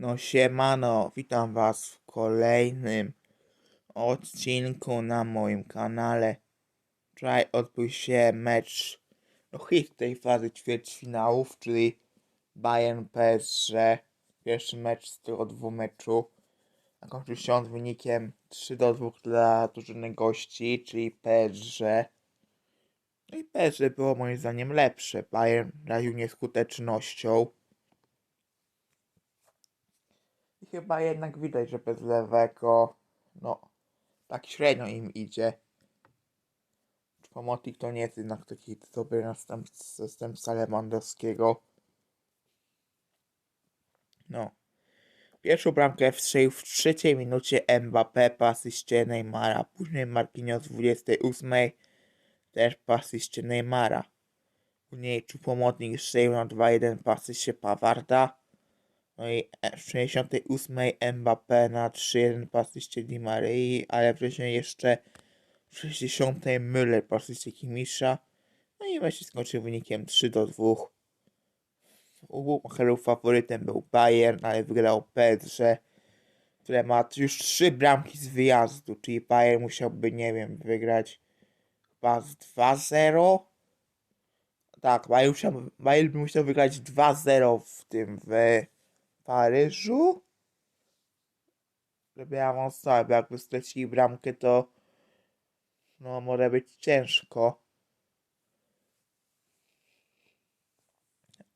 No siemano, witam was w kolejnym odcinku na moim kanale. Wczoraj odbył się mecz, no hit tej fazy ćwierćfinałów, czyli Bayern PSG. Pierwszy mecz z tego dwumeczu. Zakończył się on wynikiem 3 do 2 dla drużyny gości, czyli PSG. No i PSG było moim zdaniem lepsze. Bayern raził nieskutecznością. I chyba jednak widać, że bez lewego, no, tak średnio im idzie. Pomotlik to nie jest jednak taki dobry następca, zastępca Lewandowskiego. No. Pierwszą bramkę wstrzelił w trzeciej minucie Mbappé po asyście Neymara. Później Marquinhos w 28 też po asyście Neymara. Później Czupomotnik strzelił na 2-1 po asyście Pawarda. No i w 68 Mbappé na 3-1 po asyście Di Maryi, ale wcześniej jeszcze w 60 Müller po Kimisza. No i się skończył wynikiem 3 do 2. U Buchmacherów faworytem był Bayern, ale wygrał PSG, które ma już 3 bramki z wyjazdu, czyli Bayern musiałby, nie wiem, wygrać chyba z 2-0. Tak, Bayern, musiał, Bayern musiał wygrać 2-0 w tym, w Paryżu. Awansować, bo jakby stracili bramkę, to no może być ciężko.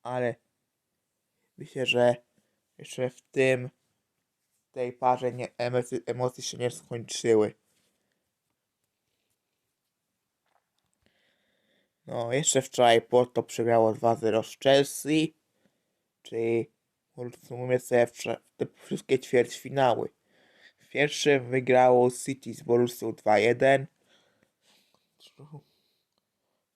Ale myślę, że jeszcze w tym tej parze nie, emocje, emocje się nie skończyły. No, jeszcze wczoraj Porto przegrało 2-0 z Chelsea, czyli podsumuję sobie wczor- te wszystkie ćwierćfinały. W pierwszym wygrało City z Borussią 2-1.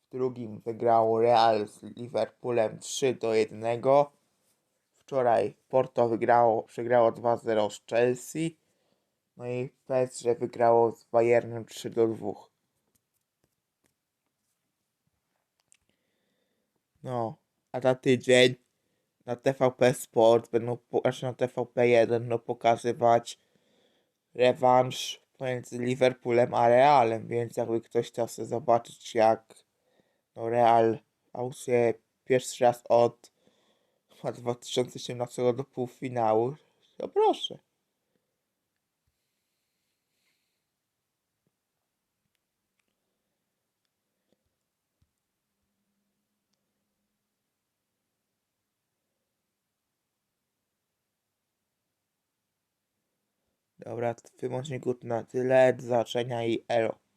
W drugim wygrało Real z Liverpoolem 3 do 1. Wczoraj Porto wygrało, przegrało 2-0 z Chelsea. No i PSG wygrało z Bayernem 3 do 2. No, a za tydzień na TVP Sport będą, znaczy na TVP1 będą pokazywać rewanż pomiędzy Liverpoolem a Realem, więc jakby ktoś chciał sobie zobaczyć jak no Real aukcję pierwszy raz od chyba 2017 do półfinału, to proszę. Dobra, w tym na tyle. Do zobaczenia i elo.